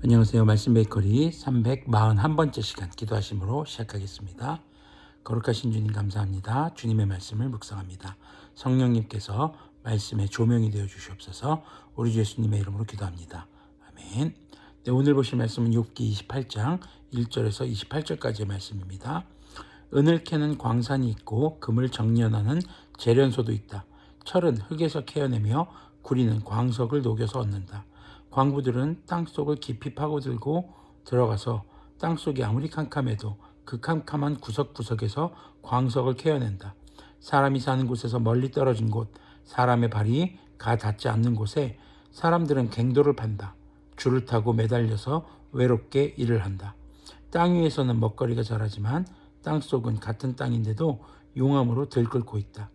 안녕하세요. 말씀 베이커리 341번째 시간 기도하심으로 시작하겠습니다. 거룩하신 주님 감사합니다. 주님의 말씀을 묵상합니다. 성령님께서 말씀의 조명이 되어 주시옵소서. 우리 주 예수님의 이름으로 기도합니다. 아멘. 네, 오늘 보실 말씀은 욥기 28장 1절에서 28절까지의 말씀입니다. 은을 캐는 광산이 있고 금을 정련하는 재련소도 있다. 철은 흙에서 캐어내며 구리는 광석을 녹여서 얻는다. 광부들은 땅 속을 깊이 파고들고 들어가서 땅 속이 아무리 캄캄해도 그 캄캄한 구석구석에서 광석을 캐어낸다. 사람이 사는 곳에서 멀리 떨어진 곳, 사람의 발이 가 닿지 않는 곳에 사람들은 갱도를 판다. 줄을 타고 매달려서 외롭게 일을 한다. 땅 위에서는 먹거리가 자라지만 땅 속은 같은 땅인데도 용암으로 들끓고 있다.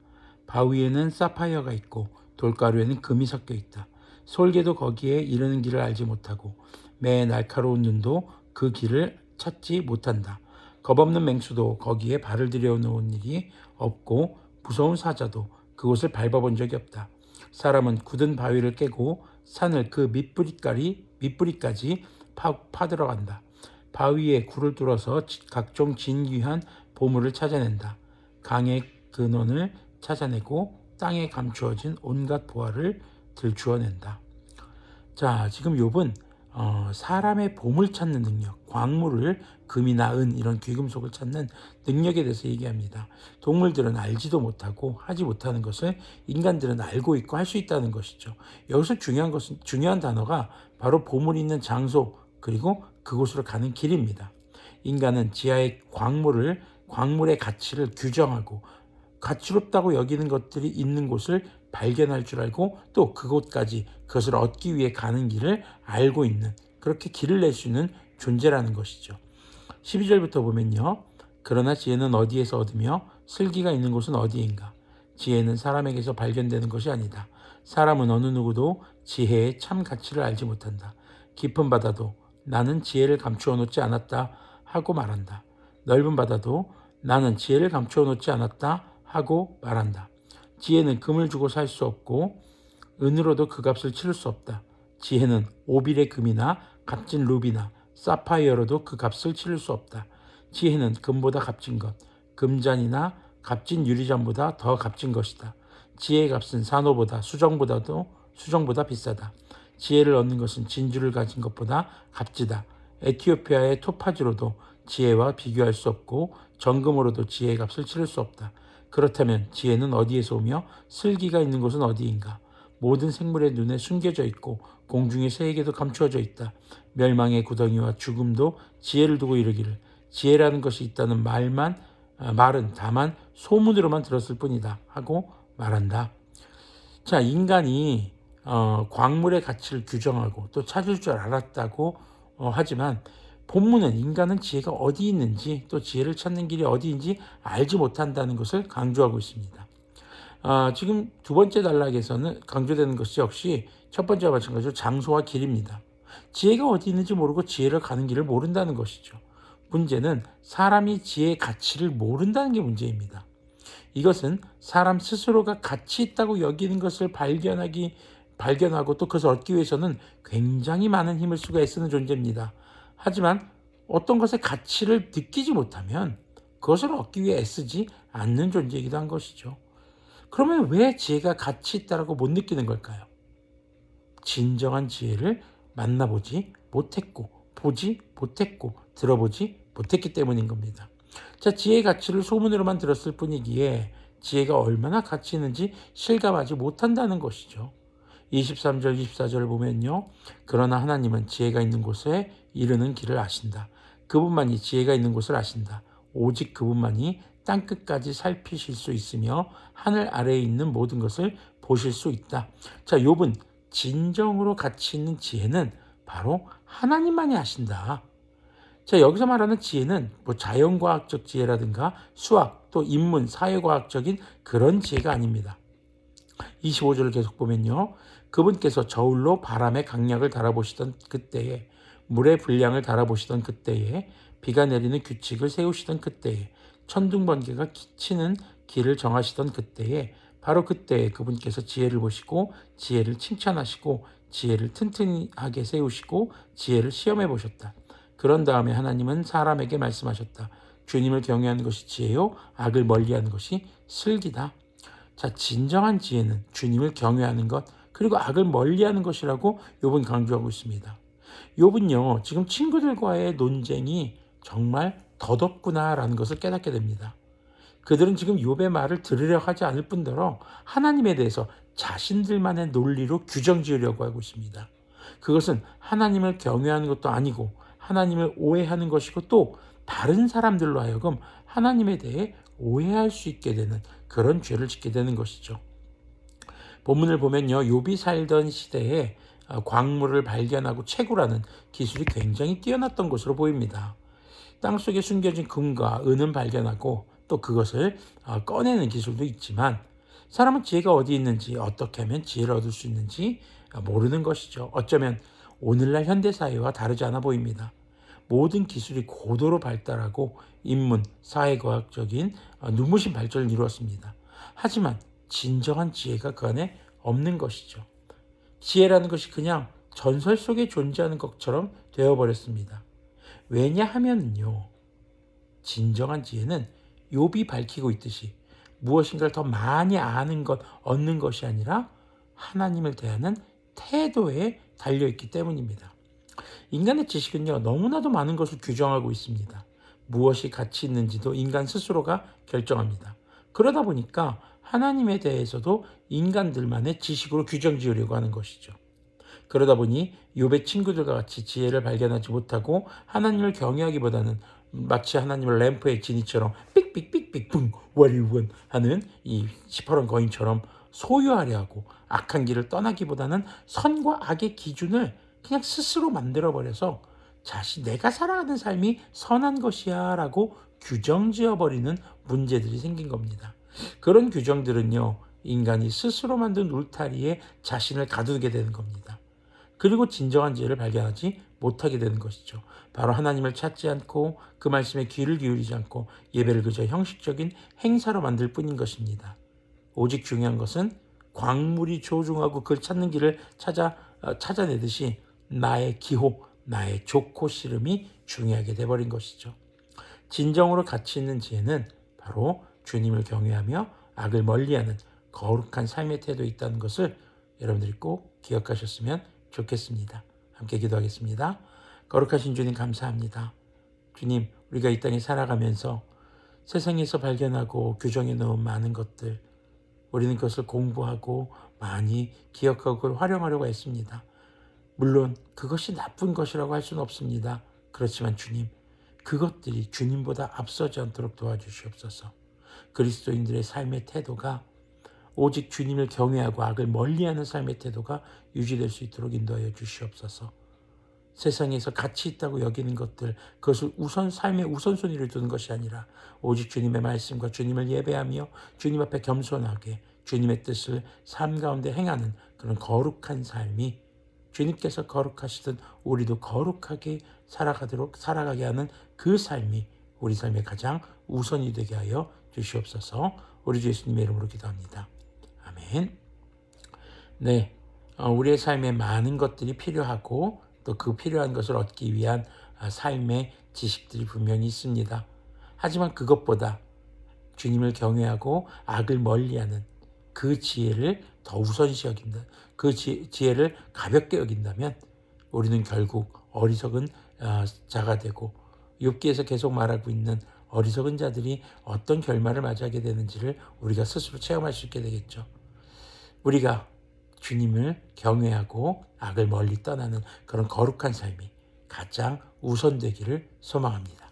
바위에는 사파이어가 있고 돌가루에는 금이 섞여 있다. 솔개도 거기에 이르는 길을 알지 못하고 매 날카로운 눈도 그 길을 찾지 못한다. 겁없는 맹수도 거기에 발을 들여놓은 일이 없고 무서운 사자도 그곳을 밟아본 적이 없다. 사람은 굳은 바위를 깨고 산을 그 밑뿌리까지, 밑뿌리까지 파, 파들어간다. 바위에 굴을 뚫어서 각종 진귀한 보물을 찾아낸다. 강의 근원을 찾아내고 땅에 감추어진 온갖 보화를 들추어낸다. 자, 지금 욥은 어, 사람의 보물 찾는 능력, 광물을 금이나 은 이런 귀금속을 찾는 능력에 대해서 얘기합니다. 동물들은 알지도 못하고 하지 못하는 것을 인간들은 알고 있고 할 수 있다는 것이죠. 여기서 중요한 것은 중요한 단어가 바로 보물이 있는 장소 그리고 그곳으로 가는 길입니다. 인간은 지하의 광물을 광물의 가치를 규정하고 가치롭다고 여기는 것들이 있는 곳을 발견할 줄 알고 또 그곳까지 그것을 얻기 위해 가는 길을 알고 있는 그렇게 길을 낼수 있는 존재라는 것이죠. 12절부터 보면요. 그러나 지혜는 어디에서 얻으며 슬기가 있는 곳은 어디인가? 지혜는 사람에게서 발견되는 것이 아니다. 사람은 어느 누구도 지혜의 참 가치를 알지 못한다. 깊은 바다도 나는 지혜를 감추어 놓지 않았다 하고 말한다. 넓은 바다도 나는 지혜를 감추어 놓지 않았다 하고 말한다. 지혜는 금을 주고 살 수 없고 은으로도 그 값을 치를 수 없다. 지혜는 오빌의 금이나 값진 루비나 사파이어로도 그 값을 치를 수 없다. 지혜는 금보다 값진 것, 금잔이나 값진 유리잔보다 더 값진 것이다. 지혜의 값은 산호보다 수정보다도 수정보다 비싸다. 지혜를 얻는 것은 진주를 가진 것보다 값지다. 에티오피아의 토파즈로도 지혜와 비교할 수 없고 정금으로도 지혜의 값을 치를 수 없다. 그렇다면 지혜는 어디에서 오며 슬기가 있는 곳은 어디인가? 모든 생물의 눈에 숨겨져 있고 공중의 새에게도 감추어져 있다. 멸망의 구덩이와 죽음도 지혜를 두고 이르기를 지혜라는 것이 있다는 말만 아, 말은 다만 소문으로만 들었을 뿐이다 하고 말한다. 자 인간이 어, 광물의 가치를 규정하고 또 찾을 줄 알았다고 어, 하지만 본문은 인간은 지혜가 어디 있는지 또 지혜를 찾는 길이 어디인지 알지 못한다는 것을 강조하고 있습니다. 아, 지금 두 번째 단락에서는 강조되는 것이 역시 첫 번째와 마찬가지로 장소와 길입니다. 지혜가 어디 있는지 모르고 지혜를 가는 길을 모른다는 것이죠. 문제는 사람이 지혜의 가치를 모른다는 게 문제입니다. 이것은 사람 스스로가 가치 있다고 여기는 것을 발견하기 발견하고 또 그것을 얻기 위해서는 굉장히 많은 힘을 쓰고 애쓰는 존재입니다. 하지만 어떤 것의 가치를 느끼지 못하면 그것을 얻기 위해 애쓰지 않는 존재이기도 한 것이죠. 그러면 왜 지혜가 가치 있다라고 못 느끼는 걸까요? 진정한 지혜를 만나보지 못했고, 보지 못했고, 들어보지 못했기 때문인 겁니다. 자, 지혜의 가치를 소문으로만 들었을 뿐이기에 지혜가 얼마나 가치 있는지 실감하지 못한다는 것이죠. 23절, 24절을 보면요. 그러나 하나님은 지혜가 있는 곳에 이르는 길을 아신다. 그분만이 지혜가 있는 곳을 아신다. 오직 그분만이 땅 끝까지 살피실 수 있으며 하늘 아래에 있는 모든 것을 보실 수 있다. 자, 욥은 진정으로 가치 있는 지혜는 바로 하나님만이 아신다. 자, 여기서 말하는 지혜는 뭐 자연과학적 지혜라든가 수학, 또 인문, 사회과학적인 그런 지혜가 아닙니다. 25절을 계속 보면요. 그분께서 저울로 바람의 강약을 달아보시던 그때에 물의 분량을 달아보시던 그때에 비가 내리는 규칙을 세우시던 그때에 천둥 번개가 기치는 길을 정하시던 그때에 바로 그때에 그분께서 지혜를 보시고 지혜를 칭찬하시고 지혜를 튼튼하게 세우시고 지혜를 시험해 보셨다. 그런 다음에 하나님은 사람에게 말씀하셨다. 주님을 경외하는 것이 지혜요 악을 멀리하는 것이 슬기다. 자, 진정한 지혜는 주님을 경외하는 것 그리고 악을 멀리하는 것이라고 욥은 강조하고 있습니다. 욥은요 지금 친구들과의 논쟁이 정말 더덥구나라는 것을 깨닫게 됩니다. 그들은 지금 욥의 말을 들으려 하지 않을 뿐더러 하나님에 대해서 자신들만의 논리로 규정 지으려고 하고 있습니다. 그것은 하나님을 경외하는 것도 아니고 하나님을 오해하는 것이고 또 다른 사람들로 하여금 하나님에 대해 오해할 수 있게 되는 그런 죄를 짓게 되는 것이죠. 본문을 보면요. 욥이 살던 시대에 어, 광물을 발견하고 채굴하는 기술이 굉장히 뛰어났던 것으로 보입니다. 땅 속에 숨겨진 금과 은은 발견하고 또 그것을 어, 꺼내는 기술도 있지만 사람은 지혜가 어디 있는지 어떻게 하면 지혜를 얻을 수 있는지 어, 모르는 것이죠. 어쩌면 오늘날 현대 사회와 다르지 않아 보입니다. 모든 기술이 고도로 발달하고 인문, 사회과학적인 눈부신 발전을 이루었습니다. 하지만 진정한 지혜가 그 안에 없는 것이죠. 지혜라는 것이 그냥 전설 속에 존재하는 것처럼 되어버렸습니다. 왜냐하면요. 진정한 지혜는 욥이 밝히고 있듯이 무엇인가를 더 많이 아는 것, 얻는 것이 아니라 하나님을 대하는 태도에 달려있기 때문입니다. 인간의 지식은요, 너무나도 많은 것을 규정하고 있습니다. 무엇이 가치 있는지도 인간 스스로가 결정합니다. 그러다 보니까 하나님에 대해서도 인간들만의 지식으로 규정 지으려고 하는 것이죠. 그러다 보니 욥의 친구들과 같이 지혜를 발견하지 못하고 하나님을 경외하기보다는 마치 하나님을 램프의 진이처럼 삑삑삑삑 붕 월원 하는 이 시퍼런 거인처럼 소유하려 하고 악한 길을 떠나기보다는 선과 악의 기준을 그냥 스스로 만들어 버려서 자신 내가 살아가는 삶이 선한 것이야 라고 규정 지어 버리는 문제들이 생긴 겁니다. 그런 규정들은요, 인간이 스스로 만든 울타리에 자신을 가두게 되는 겁니다. 그리고 진정한 지혜를 발견하지 못하게 되는 것이죠. 바로 하나님을 찾지 않고 그 말씀에 귀를 기울이지 않고 예배를 그저 형식적인 행사로 만들 뿐인 것입니다. 오직 중요한 것은 광물이 조중하고 그걸 찾는 길을 찾아 어, 찾아내듯이 나의 기호, 나의 좋고 싫음이 중요하게 돼버린 것이죠. 진정으로 가치 있는 지혜는 바로 주님을 경외하며 악을 멀리하는 거룩한 삶의 태도에 있다는 것을 여러분들이 꼭 기억하셨으면 좋겠습니다. 함께 기도하겠습니다. 거룩하신 주님 감사합니다. 주님, 우리가 이 땅에 살아가면서 세상에서 발견하고 규정해 놓은 많은 것들, 우리는 그것을 공부하고 많이 기억하고 활용하려고 했습니다. 물론 그것이 나쁜 것이라고 할 수는 없습니다. 그렇지만 주님, 그것들이 주님보다 앞서지 않도록 도와주시옵소서. 그리스도인들의 삶의 태도가 오직 주님을 경외하고 악을 멀리하는 삶의 태도가 유지될 수 있도록 인도하여 주시옵소서. 세상에서 가치 있다고 여기는 것들 그것을 우선 삶의 우선순위를 두는 것이 아니라 오직 주님의 말씀과 주님을 예배하며 주님 앞에 겸손하게 주님의 뜻을 삶 가운데 행하는 그런 거룩한 삶이 주님께서 거룩하시듯 우리도 거룩하게 살아가도록 살아가게 하는 그 삶이 우리 삶의 가장 우선이 되게 하여 주시옵소서. 우리 주 예수님의 이름으로 기도합니다. 아멘. 네, 어, 우리의 삶에 많은 것들이 필요하고 또 그 필요한 것을 얻기 위한 아, 삶의 지식들이 분명히 있습니다. 하지만 그것보다 주님을 경외하고 악을 멀리하는 그 지혜를 더 우선시 여긴다. 그 지, 혜를 가볍게 여긴다면 우리는 결국 어리석은 아, 자가 되고 욥기에서 계속 말하고 있는 어리석은 자들이 어떤 결말을 맞이하게 되는지를 우리가 스스로 체험할 수 있게 되겠죠. 우리가 주님을 경외하고 악을 멀리 떠나는 그런 거룩한 삶이 가장 우선되기를 소망합니다.